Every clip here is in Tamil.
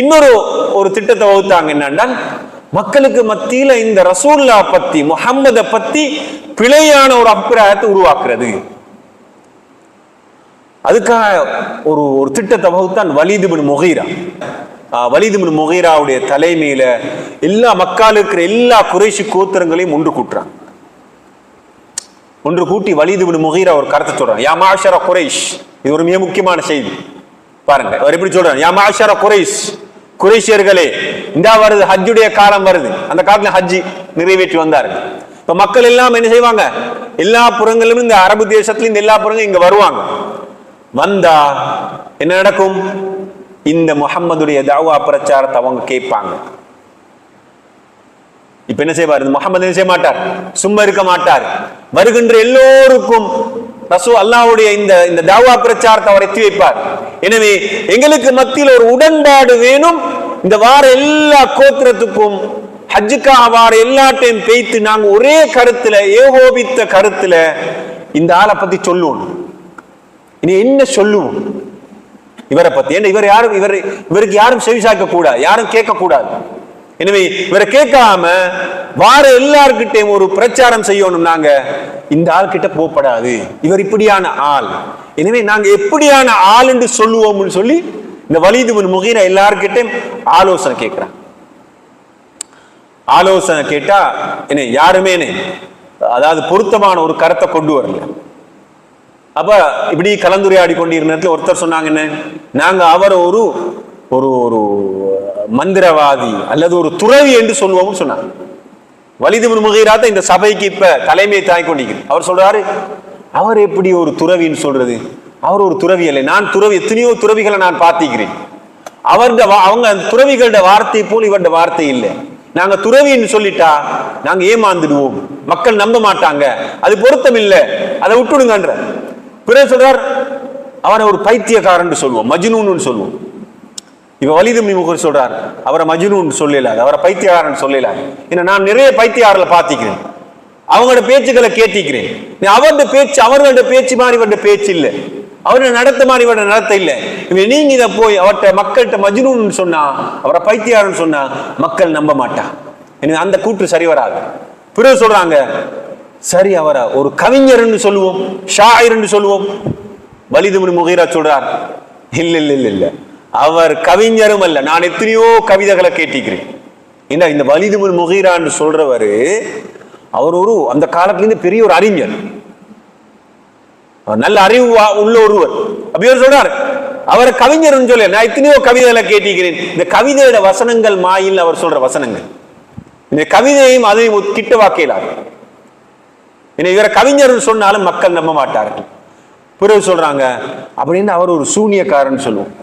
இன்னொரு ஒரு திட்டத்தை வகுத்தாங்க என்னன்னா மக்களுக்கு மத்தியில இந்த ரசூல்லா பத்தி முஹம்மத பத்தி பிழையான ஒரு அபிப்பிராயத்தை உருவாக்குறது. அதுக்காக ஒரு ஒரு திட்டத்தை வகுத்தான் வலிதுபின் முகைரா. வலிதுபின் முகைராவுடைய தலைமையில எல்லா மக்கள் இருக்கிற எல்லா குறைஷி கோத்திரங்களையும் ஒன்று கூட்டுறாங்க. ஒன்று கூட்டி வலிதுபின் முகைரா ஒரு கருத்தை சொல்றாங்க. யா மாஷரா குறைஷ் இது ஒரு மிக முக்கியமான செய்தி. பாருங்க அவர் எப்படி சொல்றாரு? யா மாஷரா குறைஷ். குரேஷியர்களே இந்த வருது ஹஜ்ஜுடைய காலம் வருது. அந்த காலத்துல ஹஜ்ஜி நிறைவேற்றி வந்தார்கள் இப்ப மக்கள் எல்லாம் என்ன செய்வாங்க? எல்லா புறங்களிலும் இந்த அரபு தேசத்துல இந்த எல்லா புறங்களும் இங்க வருவாங்க. வந்தா என்ன நடக்கும்? இந்த முகம்மதுடைய தாவா பிரச்சாரத்தை அவங்க கேட்பாங்க. இப்ப என்ன செய்வார்? இந்த முகமது என்ன செய்ய மாட்டார்? சும்மா இருக்க மாட்டார். வருகின்ற எல்லோருக்கும் ரசூ அல்லாஹ்வுடைய இந்த இந்த தாவா பிரச்சாரத்தை அவர் எத்தி வைப்பார். எனவே எங்களுக்கு மத்தியில் ஒரு உடன்பாடு வேணும். இந்த வார எல்லா கோத்திரத்துக்கும் ஹஜ்ஜுக்காக வார எல்லாட்டையும் பேய்த்து நாங்க ஒரே கருத்துல ஏகோபித்த கருத்துல இந்த ஆளை பத்தி சொல்லுவோம். இனி என்ன சொல்லுவோம்? இவரை பத்தி. ஏன்னா இவர் யாரும் இவர் இவருக்கு யாரும் செவிசாக்க கூடாது யாரும் கேட்க கூடாது எனவே இவரை கேட்காம வார எல்லார்கிட்டையும் ஒரு பிரச்சாரம் செய்யணும் நாங்க. இந்த ஆள் கிட்ட போகப்படாது. இவர் இப்படியான ஆள். எனவே நாங்க எப்படியான ஆள் என்று சொல்லுவோம்னு சொல்லி இந்த வலிது முகீரா எல்லார்கிட்டையும் ஆலோசனை கேட்கிறான் ஆலோசனை கேட்டா என்ன யாருமே அதாவது பொருத்தமான ஒரு கருத்தை கொண்டு வரல. அப்ப இப்படி கலந்துரையாடி கொண்டிருந்த நேரத்தில் ஒருத்தர் சொன்னாங்க என்ன? நாங்க அவர் ஒரு ஒரு ஒரு மந்திரவாதி அல்லது ஒரு துறவி என்று சொல்லுவோம் சொன்னாங்க. வலிது தான் இந்த சபைக்கு இப்ப தலைமையை தாய் கொண்டிருக்கிறது அவர் சொல்றாரு அவர் எப்படி ஒரு துறவின்னு சொல்றது? அவர் ஒரு துறவி இல்லை நான் துறவி எத்தனையோ துறவிகளை நான் பார்த்திக்கிறேன் அவருடைய வா- அவங்க அந்த துறவிகளோட வார்த்தை போல் இவருடைய வார்த்தை இல்லை. நாங்க துறவின்னு சொல்லிட்டா நாங்க ஏமாந்துடுவோம். மக்கள் நம்ப மாட்டாங்க. அது பொருத்தம் இல்லை. அதை விட்டுடுங்கன்ற. பிறகு சொல்றார் அவரை ஒரு பைத்தியக்காரன் சொல்லுவோம். மஜ்னூன்னு சொல்லுவோம். இப்ப வலிது முகர் சொல்றார் அவரை மஜ்னூன் சொல்லல அவரை பைத்தியக்காரன் சொல்லல ஏன்னா நான் நிறைய பைத்தியாரில் பார்த்திக்கிறேன் அவங்களோட பேச்சுக்களை கேட்டிக்கிறேன் நீ அவருடைய பேச்சு அவர்களோட பேச்சு மாதிரி இவருடைய பேச்சு இல்லை. அவரை நடத்த மாதிரி நடத்த இல்லை இவன் நீங்க இதை போய் அவர்கிட்ட மக்கள்கிட்ட மஜ்னூன்னு சொன்னா அவரை பைத்தியாரன் சொன்னா மக்கள் நம்ப மாட்டான் எனக்கு அந்த கூற்று சரி வராது. பிறகு சொல்றாங்க சரி அவரை ஒரு கவிஞர்னு சொல்லுவோம் ஷாயிர்னு சொல்லுவோம். வலிதுமணி முகைரா சொல்றார் இல்ல இல்ல இல்ல இல்ல. அவர் கவிஞரும் அல்ல. நான் எத்தனையோ கவிதைகளை கேட்டிக்கிறேன் என்ன இந்த வலிதுமணி முகைரான்னு சொல்றவரு அவர் ஒரு அந்த காலத்துல இருந்து பெரிய ஒரு அறிஞர். நல்ல அறிவு வா- உள்ள ஒருவர். அப்படியே சொல்றார். அவர் கவிஞர்னு சொல்ல நான் எத்தனையோ கவிதைகளை கேட்டிருக்கிறேன். இந்த கவிதையோட வசனங்கள் மாயில் அவர் சொல்ற வசனங்கள். இந்த கவிதையும் அதையும் கிட்ட வாக்கையிலார் இவரை கவிஞர்னு சொன்னாலும் மக்கள் நம்ப மாட்டார்கள். பிறகு சொல்றாங்க அப்படின்னு அவர் ஒரு சூனியக்காரன் சொல்லுவோம்.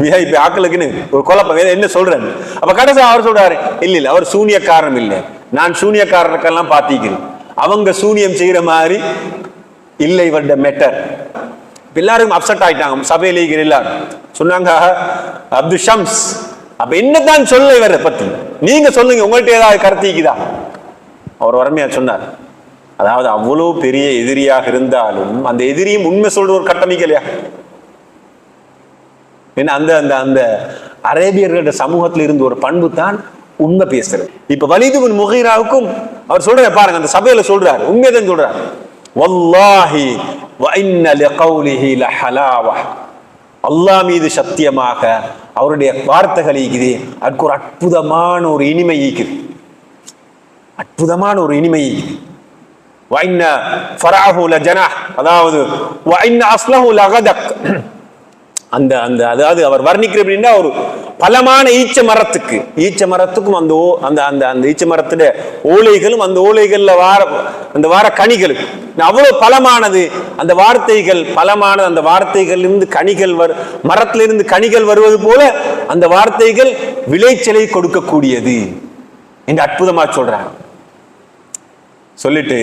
இப்ப ஆக்களுக்குன்னு ஒரு குழப்பம். என்ன சொல்றாரு அப்ப கடைசி அவர் சொல்றாரு இல்ல இல்ல அவர் சூனியக்காரன் இல்லை. நான் சூனியக்காரனுக்கெல்லாம் பாத்திக்கிறேன் அவங்க சூனியம் செய்யற மாதிரி இல்லை இவருடைய மெட்டர் எல்லாரும் அப்செட் ஆயிட்டாங்க. சபையில இருக்கிற எல்லாரும். சொன்னாங்க அப்து ஷம்ஸ். அப்ப என்னதான் சொல்ல இவரை பத்தி? நீங்க சொல்லுங்க உங்கள்கிட்ட ஏதாவது கருத்திக்குதா அவர் வரமையா சொன்னார். அதாவது அவ்வளவு பெரிய எதிரியாக இருந்தாலும் அந்த எதிரியும் உண்மை சொல்ற ஒரு கட்டமைக்கலையா ஏன்னா அந்த அந்த அந்த அரேபியர்களோட சமூகத்தில் இருந்து ஒரு பண்பு தான் உண்மை பேசுறது. இப்ப வலிதுபின் முகைராவுக்கும் அவர் சொல்ற பாருங்க அந்த சபையில சொல்றாரு. உண்மைதான் சொல்றாரு. வல்லாஹி அல்லா மீது சத்தியமாக அவருடைய வார்த்தைகள் ஈக்குது. அதுக்கு ஒரு அற்புதமான ஒரு இனிமை ஈக்குது. அற்புதமான ஒரு இனிமை ஈக்குது. அதாவது வைன்ன அஸ்லஹு லகதக். அந்த அந்த அதாவது அவர் வர்ணிக்கிற அப்படின்னா ஒரு பலமான ஈச்ச மரத்துக்கு ஈச்ச மரத்துக்கும் அந்த ஓ அந்த அந்த அந்த ஈச்ச மரத்துல ஓலைகளும் அந்த ஓலைகளில் வார அந்த வார கனிகளுக்கு அவ்வளோ பலமானது. அந்த வார்த்தைகள் பலமானது. அந்த வார்த்தைகளிலிருந்து கனிகள் வரு மரத்திலிருந்து கனிகள் வருவது போல அந்த வார்த்தைகள் விளைச்சலை கொடுக்கக்கூடியது. என்று அற்புதமாக சொல்றாங்க. சொல்லிட்டு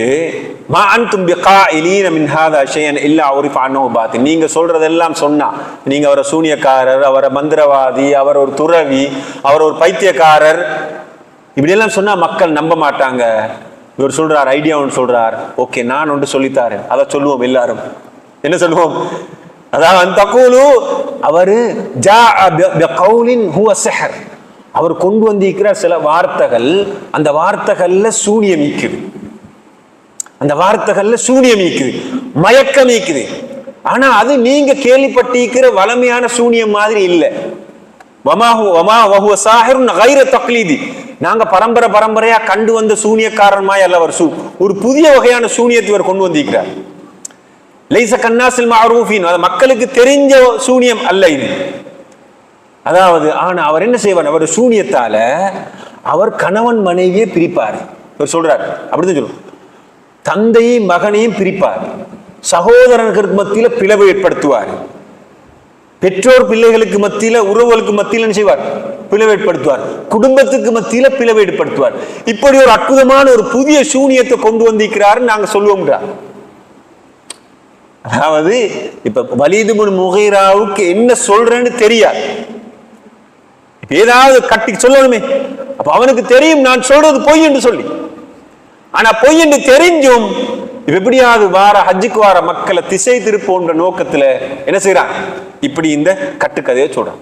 மா அன்தும் பிகாயிலீன மின் ஹாதா ஷையன் இல்லா உரிஃப அன்னஹு பாத்தின் நீங்க சொல்றதெல்லாம் சொன்னா நீங்க அவரை சூனியக்காரர் அவரை மந்திரவாதி அவர் ஒரு துறவி அவர் ஒரு பைத்தியக்காரர் இப்படியெல்லாம் சொன்னா மக்கள் நம்ப மாட்டாங்க. இவர் சொல்றார் ஐடியா ஒன்று சொல்றார். ஓகே நான் ஒன்று சொல்லித்தாரேன். அதை சொல்லுவோம் எல்லாரும். என்ன சொல்லுவோம்? அதாவது தக்கூலு அவரு ஜா கவுலின் அவர் கொண்டு வந்திருக்கிற சில வார்த்தைகள் அந்த வார்த்தைகள்ல சூனியம் ஈக்குது அந்த வார்த்தைகள்ல சூனியம் நீக்குது மயக்கம் நீக்குது ஆனா அது நீங்க கேள்விப்பட்டிருக்கிற வளமையான சூனியம் மாதிரி இல்லை. வமாஹு வமா வஹுவ சாஹிருன் கைர தக்லீதி. நாங்க பரம்பரை பரம்பரையா கண்டு வந்த சூனியக்காரன்மாய் அல்ல அவர் சூ ஒரு புதிய வகையான சூனியத்தை இவர் கொண்டு வந்திருக்கிறார். லைச கண்ணாசில் மாரூஃபின். அது மக்களுக்கு தெரிஞ்ச சூனியம் அல்ல இது. அதாவது ஆனா அவர் என்ன செய்வார்? அவர் சூனியத்தால அவர் கணவன் மனைவியை பிரிப்பார். இவர் சொல்றார். அப்படிதான் சொல்லுவோம் தந்தையும் மகனையும் பிரிப்பார். சகோதரர்களுக்கு மத்தியில பிளவு ஏற்படுத்துவார். பெற்றோர் பிள்ளைகளுக்கு மத்தியில உறவுகளுக்கு மத்தியில செய்வார்? பிளவு ஏற்படுத்துவார். குடும்பத்துக்கு மத்தியில பிளவு ஏற்படுத்துவார். இப்படி ஒரு அற்புதமான ஒரு புதிய சூனியத்தை கொண்டு வந்திருக்கிறார் நாங்க சொல்லுவோம்டா. அதாவது இப்ப வலிதுமுன் முகைராவுக்கு என்ன சொல்றேன்னு தெரியாது. ஏதாவது கட்டி சொல்லணுமே. அப்ப அவனுக்கு தெரியும் நான் சொல்றது பொய் என்று சொல்லி. ஆனா பொய் என்று தெரிஞ்சும் எப்படியாவது வார ஹஜ்ஜுக்கு வார மக்களை திசை திருப்போன்ற நோக்கத்துல என்ன செய்யறான் இப்படி இந்த கட்டுக்கதையை சொல்றான்.